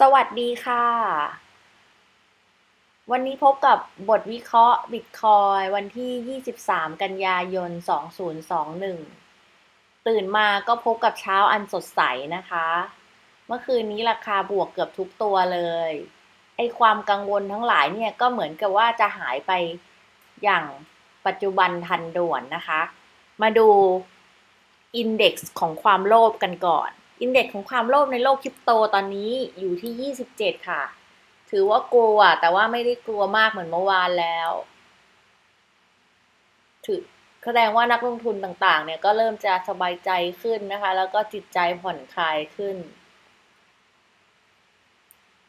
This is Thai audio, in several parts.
สวัสดีค่ะ วันนี้พบกับบทวิเคราะห์บิตคอยวันที่ 23 กันยายน 2021 ตื่นมาก็พบกับเช้าอันสดใสนะคะ เมื่อคืนนี้ราคาบวกเกือบทุกตัวเลย ไอความกังวลทั้งหลายเนี่ยก็เหมือนกับว่าจะหายไปอย่างปัจจุบันทันด่วนนะคะ มาดูอินเด็กซ์ของความโลภกันก่อน อินเด็กของความโลภในโลกคริปโตตอนนี้อยู่ที่ 27 ค่ะ ถือว่ากลัวแต่ว่าไม่ได้กลัวมากเหมือนเมื่อวานแล้ว ถือแสดงว่านักลงทุนต่างๆ เนี่ยก็เริ่มจะสบายใจขึ้นนะคะ แล้วก็จิตใจผ่อนคลายขึ้น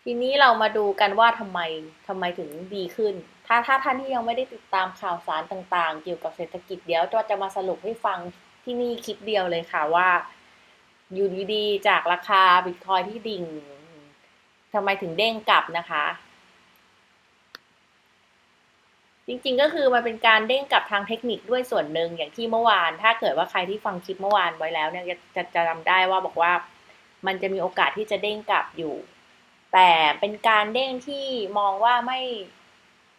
ทีนี้เรามาดูกันว่าทำไมทำไมถึงดีขึ้น ถ้าถ้าท่านที่ยังไม่ได้ติดตามข่าวสารต่างๆ เกี่ยวกับเศรษฐกิจเดี๋ยวจะมาสรุปให้ฟังที่นี่คลิปเดียวเลยค่ะว่า อยู่ดีๆ จากราคาบิตคอยที่ดิ่งทำไมถึงเด้งกลับนะคะ จริงๆก็คือมันเป็นการเด้งกลับทางเทคนิคด้วยส่วนหนึ่งอย่างที่เมื่อวาน ถ้าเกิดว่าใครที่ฟังคลิปเมื่อวานไว้แล้วเนี่ยจะจะจะจำได้ว่าบอกว่า มันจะมีโอกาสที่จะเด้งกลับอยู่ แต่เป็นการเด้งที่มองว่าไม่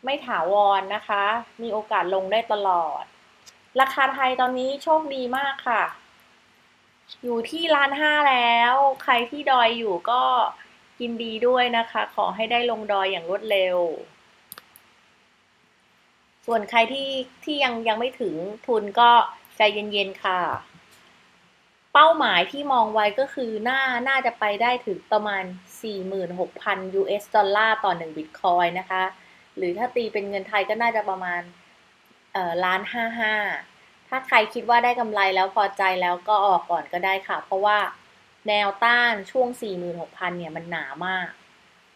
ไม่ถาวรนะคะ มีโอกาสลงได้ตลอด ราคาไทยตอนนี้โชคดีมากค่ะ อยู่ที่ล้านห้าแล้ว ใครที่ดอยอยู่ก็ยินดีด้วยนะคะ ขอให้ได้ลงดอยอย่างรวดเร็ว ส่วนใครที่ที่ยังยังไม่ถึงทุนก็ใจเย็นๆค่ะ เป้าหมายที่มองไว้ก็คือน่าน่าจะไปได้ถึงประมาณ 46,000 US ดอลลาร์ต่อ1บิตคอยนะคะ หรือถ้าตีเป็นเงินไทยก็น่าจะประมาณล้านห้าห้า ถ้าใครคิดว่าได้กำไรแล้วพอใจแล้วก็ออกก่อนก็ได้ค่ะ เพราะว่าแนวต้านช่วง 46,000 เนี่ยมันหนามาก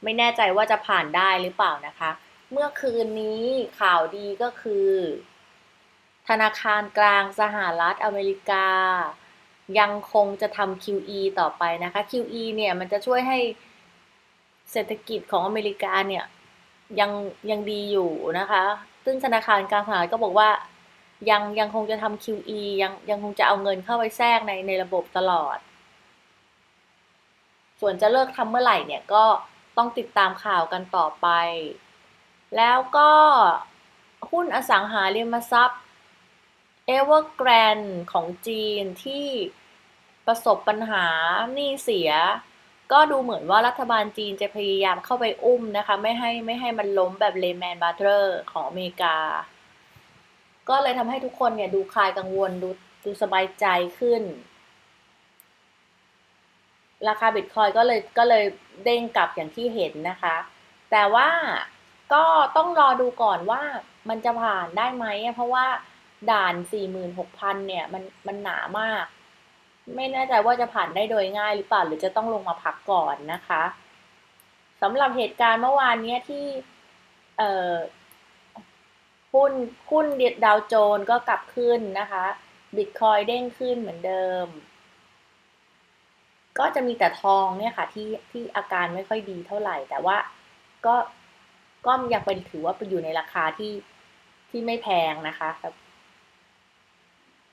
ไม่แน่ใจว่าจะผ่านได้หรือเปล่านะคะ เมื่อคืนนี้ข่าวดีก็คือ ธนาคารกลางสหรัฐอเมริกา ยังคงจะทำ QE ต่อไปนะคะ QE เนี่ยมันจะช่วยให้เศรษฐกิจของอเมริกาเนี่ยยังยังดีอยู่นะคะ ซึ่งธนาคารกลางสหรัฐก็บอกว่า ยังยังคงจะทำ QE ยังยังคงจะเอาเงินเข้าไปแทรกในในระบบตลอด ส่วนจะเลิกทำเมื่อไหร่เนี่ยก็ต้องติดตามข่าวกันต่อไป แล้วก็หุ้นอสังหาริมทรัพย์ Evergrande ของจีนที่ประสบปัญหาหนี้เสีย ก็ดูเหมือนว่ารัฐบาลจีนจะพยายามเข้าไปอุ้มนะคะ ไม่ให้ไม่ให้มันล้มแบบเลแมนบาเทอร์ของอเมริกา ก็เลยทำให้ทุกคนเนี่ยดูคลายกังวลดูดูสบายใจขึ้น ราคาบิตคอยก็เลยก็เลยเด้งกลับอย่างที่เห็นนะคะ แต่ว่าก็ต้องรอดูก่อนว่ามันจะผ่านได้ไหมเพราะว่าด่าน 46,000 เนี่ย มันมันหนามาก ไม่แน่ใจว่าจะผ่านได้โดยง่ายหรือเปล่า หรือจะต้องลงมาพักก่อนนะคะสำหรับเหตุการณ์เมื่อวานเนี้ยที่เอ่อ หุ้นหุ้นเดียดดาวโจนก็กลับขึ้นนะคะบิตคอยเด้งขึ้นเหมือนเดิม ก็จะมีแต่ทองเนี่ยค่ะที่ที่อาการไม่ค่อยดีเท่าไหร่ แต่ว่าก็ก็ยังเป็นถือว่าไปอยู่ในราคาที่ที่ไม่แพงนะคะแบบ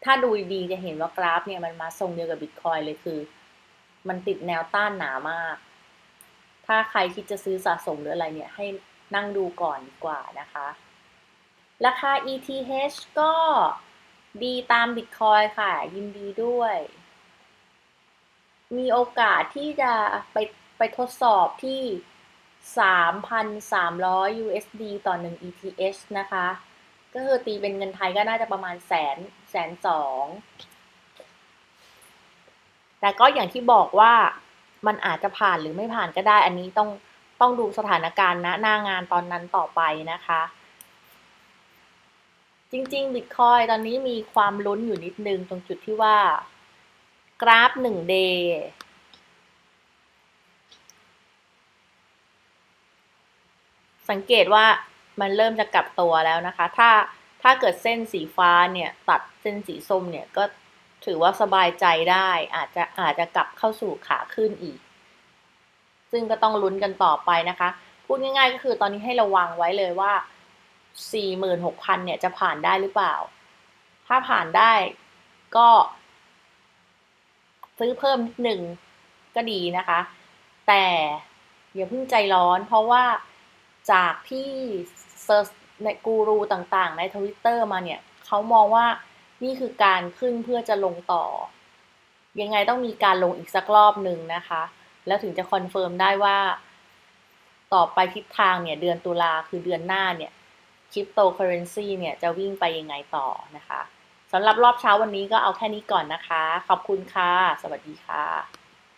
ถ้าดูดีจะเห็นว่ากราฟเนี่ยมันมาทรงเดียวกับบิตคอยเลยคือ มันติดแนวต้านหนามาก ถ้าใครคิดจะซื้อสะสมหรืออะไรเนี่ยให้นั่งดูก่อนดีกว่านะคะ ราคา ETH ก็ดีตามบิตคอยค่ะ ยินดีด้วย มีโอกาสที่จะไปไปทดสอบที่ 3,300 USD ต่อ 1 ETH นะคะ ก็คือตีเป็นเงินไทยก็น่าจะประมาณแสนแสนสอง แต่ก็อย่างที่บอกว่ามันอาจจะผ่านหรือไม่ผ่านก็ได้ อันนี้ต้องต้องดูสถานการณ์ณหน้างานตอนนั้นต่อไปนะคะ จริงๆ Bitcoin ตอนนี้มีความลุ้นอยู่นิดนึงตรงจุดที่ว่า กราฟหนึ่งเดย์สังเกตว่ามันเริ่มจะกลับตัวแล้วนะคะ ถ้าถ้าเกิดเส้นสีฟ้าเนี่ยตัดเส้นสีส้มเนี่ยก็ถือว่าสบายใจได้ อาจจะอาจจะกลับเข้าสู่ขาขึ้นอีก ซึ่งก็ต้องลุ้นกันต่อไปนะคะ พูดง่ายๆก็คือตอนนี้ให้ระวังไว้เลยว่า 46,000 เนี่ยจะผ่านได้หรือเปล่า ถ้าผ่านได้ก็ ซื้อเพิ่มหนึ่งก็ดีนะคะ แต่อย่าเพิ่งใจร้อนเพราะว่าจากที่เซิร์ชในกูรูต่างๆ ในทวิตเตอร์มาเนี่ยเขามองว่านี่คือการขึ้นเพื่อจะลงต่อ ยังไงต้องมีการลงอีกสักรอบหนึ่งนะคะ แล้วถึงจะคอนเฟิร์มได้ว่า ต่อไปทิศทางเนี่ย เดือนตุลาคือเดือนหน้าเนี่ย คริปโตเคอเรนซีเนี่ยจะวิ่งไปยังไงต่อนะคะสำหรับรอบเช้าวันนี้ก็เอาแค่นี้ก่อนนะคะ ขอบคุณค่ะ สวัสดีค่ะ